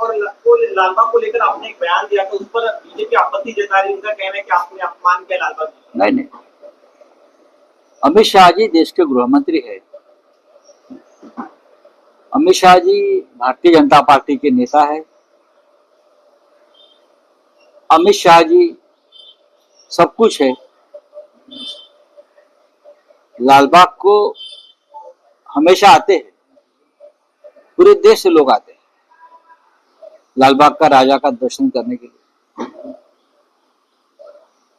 और लालबाग को लेकर आपने एक बयान दिया था, उस पर बीजेपी आपत्ति जता रही उनका कहना है कि आपने अपमान किया लालबाग नहीं नहीं। अमित शाह जी देश के गृह मंत्री है। अमित शाह जी भारतीय जनता पार्टी के नेता है। अमित शाह जी सब कुछ है। लालबाग को हमेशा आते हैं। पूरे देश से लोग आते हैं। लालबाग का राजा का दर्शन करने के लिए।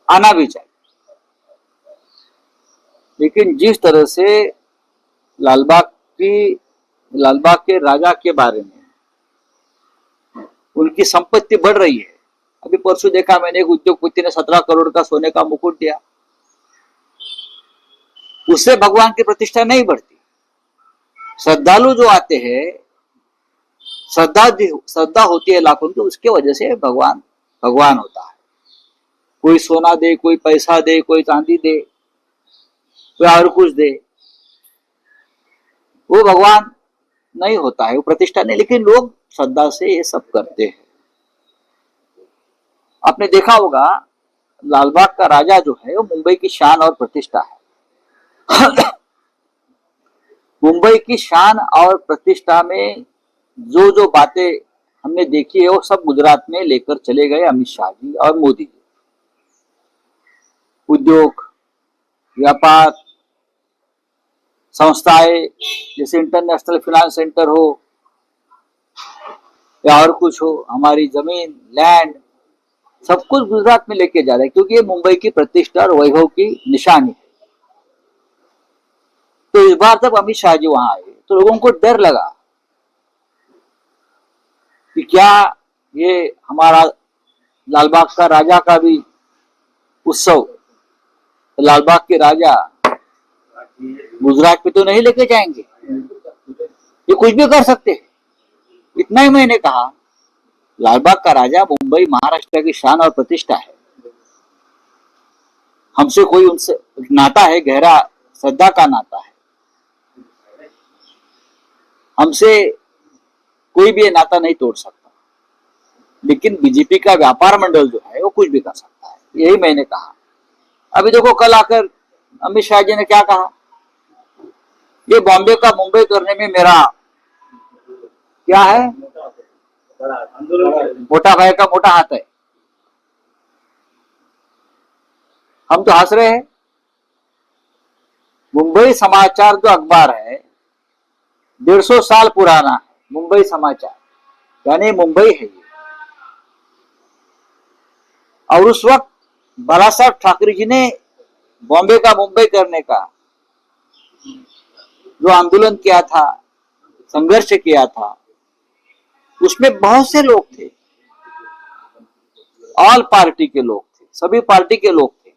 आना भी चाहिए। लेकिन जिस तरह से लालबाग की लालबाग के राजा के बारे में, उनकी संपत्ति बढ़ रही है। अभी परसों देखा मैंने एक उद्योगपति ने सत्रह करोड़ का सोने का मुकुट दिया। उससे भगवान की प्रतिष्ठा नहीं बढ़ती। श्रद्धालु जो आते हैं श्रद्धा श्रद्धा होती है लाखों की, उसके वजह से भगवान भगवान होता है। कोई सोना दे, कोई पैसा दे, कोई चांदी दे, कोई और कुछ दे, वो भगवान नहीं होता है, वो प्रतिष्ठा नहीं, लेकिन लोग श्रद्धा से ये सब करते हैं। आपने देखा होगा, लालबाग का राजा जो है, वो मुंबई की शान और प्रतिष्ठा है। मुंबई की शान और प्रतिष्ठा में जो जो बातें हमने देखी है, वो सब गुजरात में लेकर चले गए अमित शाह जी और मोदी जी। उद्योग, व्यापार, संस्थाएँ, जैसे इंटरनेशनल फिनांस सेंटर हो या और कुछ हो, हमारी ज़मीन लैंड सब कुछ गुजरात में लेके जा रहे हैं, क्योंकि ये मुंबई की प्रतिष्ठा और वैभव की निशानी है। तो इस बार जब अमित शाह जी वहाँ आए तो लोगों को डर लगा। क्या ये हमारा लालबाग का राजा का भी उत्सव? लालबाग के राजा गुजरात पे तो नहीं लेके जाएँगे। ये कुछ भी कर सकते हैं। इतना ही मैंने कहा। लालबाग का राजा मुंबई, महाराष्ट्र की शान और प्रतिष्ठा है। हमसे कोई उनसे नाता है, गहरा श्रद्धा का नाता है। हमसे कोई भी नाता नहीं तोड़ सकता। लेकिन बीजेपी का व्यापार मंडल जो है, वो कुछ भी कर सकता है। यही मैंने कहा। अभी देखो, कल आकर अमित शाह जी ने क्या कहा? ये बॉम्बे का मुंबई करने में मेरा क्या है? मोटा भाई का मोटा हाथ है। हम तो हंस रहे हैं। मुंबई समाचार जो अखबार है, डेढ़ सौ साल पुराना मुंबई समाचार, यानी मुंबई है ये। और उस वक्त बाला साहब ठाकरे जी ने बॉम्बे का मुंबई करने का जो आंदोलन किया था, संघर्ष किया था, उसमें बहुत से लोग थे। ऑल पार्टी के लोग थे, सभी पार्टी के लोग थे।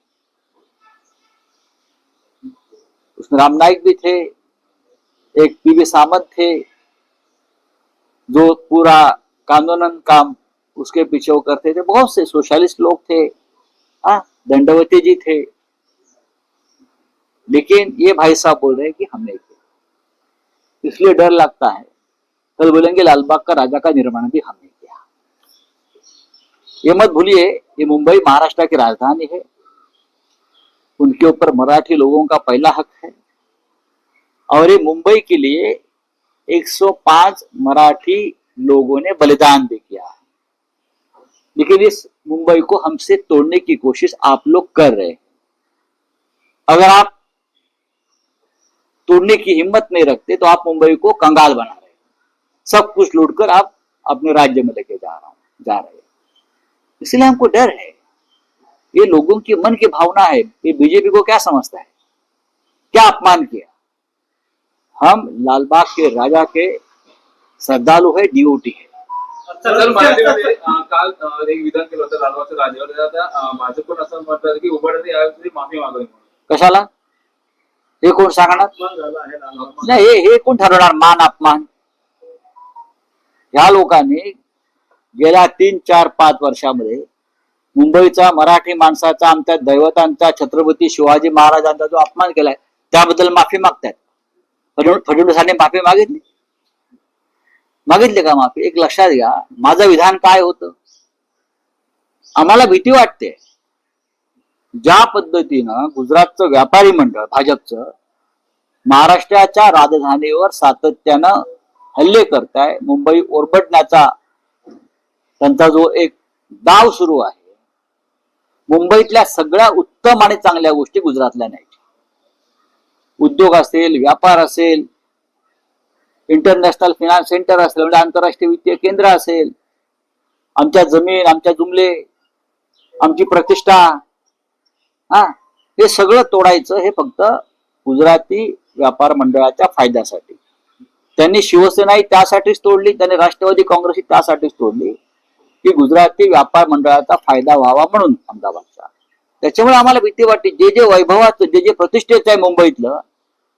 उसमें राम नाइक भी थे, एक पीवी सामंत थे जो पूरा कानूनन काम उसके पीछे वो करते थे। बहुत से सोशलिस्ट लोग थे। हाँ दंडवती जी थे। लेकिन ये भाई साहब बोल रहे हैं कि हमने इसलिए डर लगता है। कल बोलेंगे लालबाग का राजा का निर्माण भी हमने किया। ये मत भूलिए, ये मुंबई महाराष्ट्र की राजधानी है। उनके ऊपर मराठी लोगों का पहला हक है। और ये मुंबई के लिए 105 मराठी लोगों ने बलिदान भी किया लेकिन इस मुंबई को हमसे तोड़ने की कोशिश आप लोग कर रहे अगर आप तोड़ने की हिम्मत नहीं रखते तो आप मुंबई को कंगाल बना रहे सब कुछ लूटकर आप अपने राज्य में लेके जा रहा हूँ, जा रहे इसलिए हमको डर है। ये लोगों की मन की भावना है। ये बीजेपी को क्या समझता है? क्या अपमान किया? हम लालबाग के राजा के श्रद्धालु है डीओटी है। सर मराठीमध्ये अं, काल अं, एक विधान केलं होतं लालबागच्या राजावर. त्यात आता भाजप पण असं म्हणतात की उघडते यावेळी माफी मागावी कशाला? हे कोण सांगणार? नाही हे हे कोण ठरवणार? मान अपमान? ह्या लोकांनी गेल्या तीन चार पाच वर्षामध्ये मुंबईचा मराठी माणसाचा आमच्या दैवतांचा छत्रपती शिवाजी महाराजांचा जो अपमान केलाय त्याबद्दल माफी मागतायत. फडणवीस फडणवीसाने माफी मागितली. मागितले का माफी? एक लक्षात घ्या. माझं विधान काय होतं? आम्हाला भीती वाटते. ज्या पद्धतीनं गुजरातचं व्यापारी मंडळ भाजपचं महाराष्ट्राच्या राजधानीवर सातत्यानं हल्ले करताय मुंबई ओरबडण्याचा त्यांचा जो एक डाव सुरू आहे मुंबईतल्या सगळ्या उत्तम आणि चांगल्या गोष्टी गुजरातल्या नाही उद्योग असेल व्यापार असेल इंटरनॅशनल फिनान्स सेंटर असेल म्हणजे आंतरराष्ट्रीय वित्तीय केंद्र असेल आमच्या जमीन आमच्या जुमले आमची प्रतिष्ठा हा हे सगळं तोडायचं हे फक्त गुजराती व्यापार मंडळाच्या फायद्यासाठी. त्यांनी शिवसेनाही त्यासाठीच तोडली त्यांनी राष्ट्रवादी काँग्रेसही त्यासाठीच तोडली की गुजराती व्यापार मंडळाचा फायदा व्हावा म्हणून अहमदाबादचा त्याच्यामुळे आम्हाला भीती वाटते. जे जे वैभवाचं जे जे प्रतिष्ठेचं आहे मुंबईतलं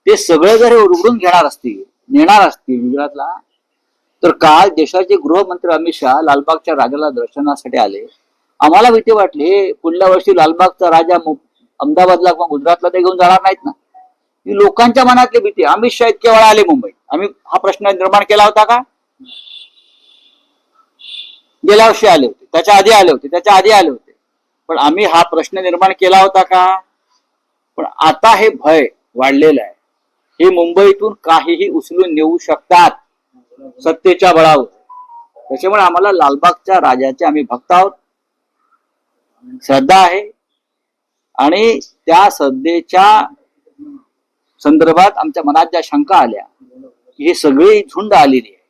ते सगळं जर हे घेणार असतील नेणार असतील गुजरातला तर काल देशाचे गृहमंत्री अमित शहा लालबागच्या राजाला दर्शनासाठी आले. आम्हाला भीती वाटली हे पुढल्या वर्षी लालबागचा राजा मु- अहमदाबादला किंवा गुजरातला ते घेऊन जाणार नाहीत ना. ही लोकांच्या मनातली भीती. अमित शहा इतक्या वेळा आले मुंबईत. आम्ही हा प्रश्न निर्माण केला होता का? गेल्या वर्षी आले होते. त्याच्या आधी आले होते. त्याच्या आधी आले होते. पण आम्ही हा प्रश्न निर्माण केला होता का? पण आता हे भय वाढलेलं आहे. हे मुंबईतून काहीही उचलून नेऊ शकतात सत्तेच्या बळावर. त्याच्यामुळे आम्हाला लालबागच्या राजाचे आम्ही भक्त आहोत. श्रद्धा आहे. आणि त्या श्रद्धेच्या संदर्भात आमच्या मनात ज्या शंका आल्या की ही सगळी झुंड आलेली आहे.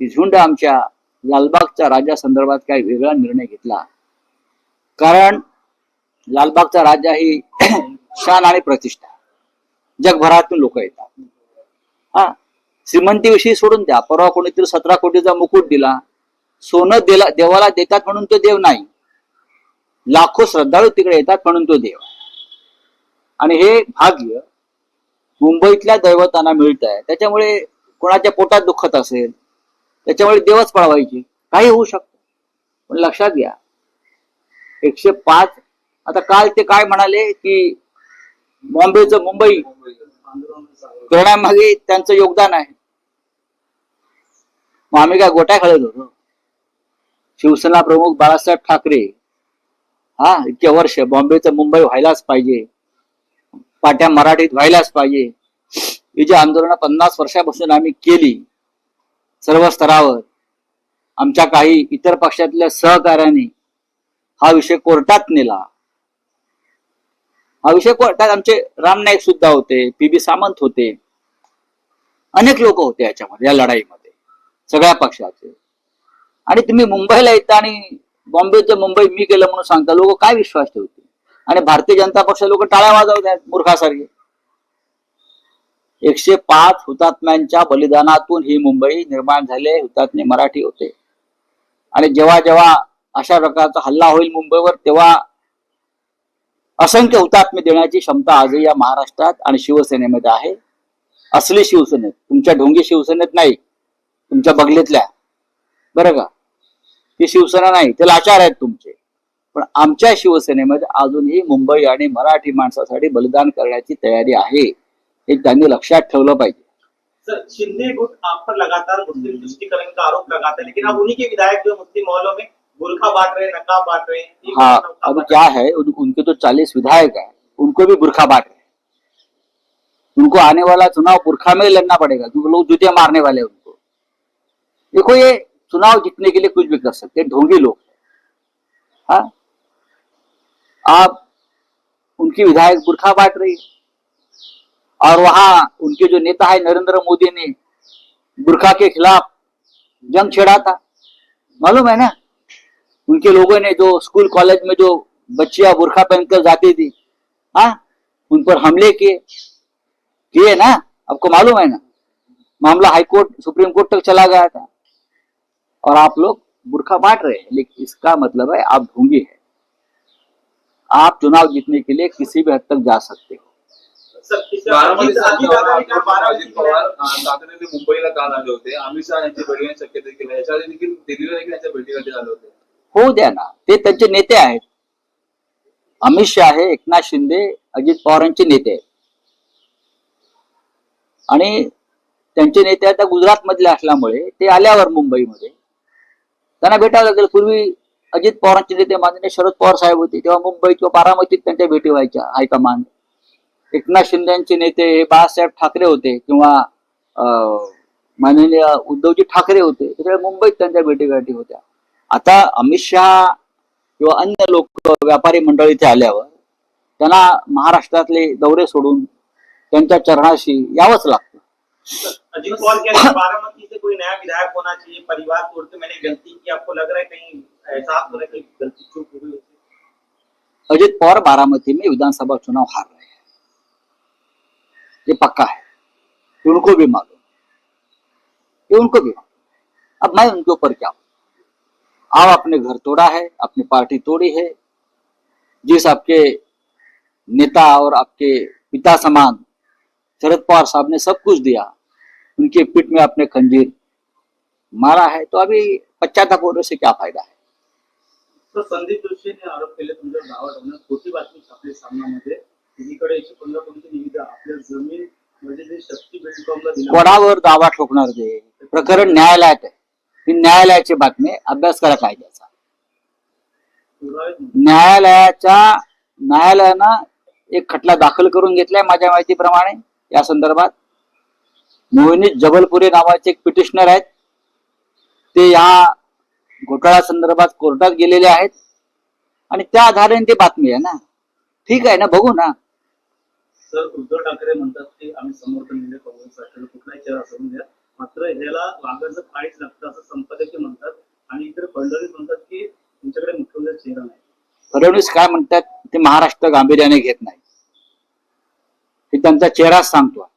ही झुंड आमच्या लालबागच्या राजा संदर्भात काही वेगळा निर्णय घेतला. कारण लालबागचा राजा ही शान आणि प्रतिष्ठा. जगभरातून लोक येतात. हा श्रीमंतीविषयी सोडून द्या. परवा कोणीतरी सतरा कोटीचा मुकुट दिला. सोनं दिला देवाला देतात म्हणून तो देव नाही. लाखो श्रद्धाळू तिकडे येतात म्हणून तो देव आणि हे भाग्य मुंबईतल्या दैवतांना मिळत आहे त्याच्यामुळे कोणाच्या पोटात दुखत असेल त्याच्यामुळे देवच पळवायचे काही होऊ शकतं. पण लक्षात घ्या एकशे पाच. आता काल ते काय म्हणाले की बॉम्बेचं मुंबई करण्यामागे त्यांचं योगदान आहे. मग आम्ही काय गोट्या खेळत होतो. शिवसेना प्रमुख बाळासाहेब ठाकरे हा इतके वर्ष बॉम्बेचं मुंबई व्हायलाच पाहिजे. पाट्या मराठीत व्हायलाच पाहिजे. ही जी आंदोलनं पन्नास वर्षापासून आम्ही केली सर्व स्तरावर आमच्या काही इतर पक्षातल्या सहकार्यांनी हा विषय कोर्टात नेला. हा विषय कोर्टात आमचे राम नाईक सुद्धा होते पी बी सामंत होते. अनेक लोक होते याच्यामध्ये या लढाईमध्ये सगळ्या पक्षाचे. आणि तुम्ही मुंबईला येता आणि बॉम्बेचं मुंबई मी गेलं म्हणून सांगता लोक काय विश्वास ठेवते आणि भारतीय जनता पक्ष लोक टाळ्या वाजवत आहेत मूर्खासारखे. एकशे पाच हुतात्म्यांच्या बलिदानातून ही मुंबई निर्माण झाले हुतात्मे मराठी होते. आणि जेव्हा जेव्हा अशा प्रकारचा हल्ला होईल मुंबईवर तेव्हा असंख्य हुतात्मे देण्याची क्षमता आजही या महाराष्ट्रात आणि शिवसेनेमध्ये आहे. असली शिवसेनेत तुमच्या ढोंगी शिवसेनेत नाही तुमच्या बगलेतल्या बरं का? ती शिवसेना नाही ते लाचार आहेत तुमचे. पण आमच्या शिवसेनेमध्ये अजूनही मुंबई आणि मराठी माणसासाठी बलिदान करण्याची तयारी आहे हे त्यांनी लक्षात ठेवलं पाहिजे. सर शिंदे गुट आप पर लगातार मुस्लिम तुष्टिकरण का आरोप लगाता है? लेकिन अब उन्हीं के विधायक जो मुस्लिम मोहल्लों में बुरखा बांट रहे नकाब बांट रहे हैं हाँ अब क्या है। उन, उनके तो चालीस विधायक है उनको भी बुरखा बांट रहे उनको आने वाला चुनाव बुरखा में लड़ना पड़ेगा क्योंकि लोग जूते मारने वाले हैं उनको। देखो ये चुनाव जीतने के लिए कुछ भी कर सकते हैं ढोंगी लोग हैं। हाँ? आप उनकी विधायक बुरखा बांट रही है। और वहाँ उनके जो नेता है नरेंद्र मोदी ने बुरखा के खिलाफ जंग छेड़ा था। मालूम है ना? उनके लोगों ने जो स्कूल कॉलेज में जो बच्चियाँ बुरखा पहनकर जाती थी हाँ उन पर हमले किए। किए ना? आपको मालूम है ना? मामला हाईकोर्ट सुप्रीम कोर्ट तक चला गया था। और आप लोग बुरखा बांट रहे हैं लेकिन इसका मतलब है आप ढोंगी है। आप चुनाव जीतने के लिए किसी भी हद तक जा सकते हो। मुंबईला काल आले होते अमित शहा यांची भेट घेण्याची शक्यता देखील याच्या आधी देखील दिल्लीला देखील यांच्या आले होते होऊ द्या ना. ते त्यांचे नेते आहेत. अमित शहा हे एकनाथ शिंदे अजित पवारांचे नेते आहेत. आणि त्यांचे नेते आता गुजरात मधले असल्यामुळे ते आल्यावर मुंबईमध्ये. त्यांना भेटावं लागेल. पूर्वी अजित पवारांचे नेते माननीय शरद पवार साहेब होते तेव्हा मुंबई किंवा बारामतीत त्यांच्या भेटी व्हायच्या हायकमांड. एकनाथ शिंदेचे नेते हे बाळासाहेब ठाकरे होते किंवा माननीय उद्धवजी ठाकरे होते. त्याच्यामुळे मुंबईत त्यांच्या भेटीगाठी होत्या. आता अमित शहा किंवा अन्य लोक व्यापारी मंडळी इथे आल्यावर त्यांना महाराष्ट्रातले दौरे सोडून त्यांच्या चरणाशी यावंच लागतं. अजीत पवार हैं बारामती से कोई नया विधायक होना चाहिए परिवार तोड़ते. मैंने गलती की. आपको लग रहा है कहीं एहसास रहा कि गलती चूक गई अजित पवार बारामती में विधानसभा चुनाव हार रहे हैं। ये पक्का है। उनको भी मालूम ये उनको भी मालूम अब मैं उनके ऊपर क्या हूं? आप आपने घर तोड़ा है अपनी पार्टी तोड़ी है। जिस आपके नेता और आपके पिता समान शरद पवार साहब ने सब कुछ दिया उनके पीठ में आपने खंजीर मारा है तो अभी पश्चाताप होने से क्या फ़ायदा है? तर संदीप जोशीने आरोप केले तुमच्या ठेवण्यात खोटी बातमी छापली सामनामध्ये. एकीकडे एकशे पंधरा कोटीची निविदा आपल्या ज़मीन म्हणजे जे शक्ती बिल्डकॉमला कोणावर दावा ठोकणार ते? प्रकरण न्यायालयात आहे. ही न्यायालयाची बातमी अभ्यास करा कायद्याचा. न्यायालयाच्या न्यायालयानं एक खटला दाखल करून घेतलाय माझ्या माहितीप्रमाणे या संदर्भात. मोहिनी जबलपुरे नावाचे एक पिटिशनर आहेत. ते या घोटाळा संदर्भात कोर्टात गेलेले आहेत. आणि त्या आधारे ती बातमी आहे ना. ठीक आहे ना बघू ना. सर उद्धव ठाकरे म्हणतात की आम्ही समर्थन दिले काँग्रेससाठी कुठलाही चेहरा द्या. मात्र ह्याला वागायचं काहीच लागतं असं संपादकीय म्हणतात. आणि इकडे फडणवीस म्हणतात की तुमच्याकडे मुख्यमंत्री चेहरा नाही. फडणवीस काय म्हणतात ते महाराष्ट्र गांभीर्याने घेत नाही. हे त्यांचा चेहराच सांगतो.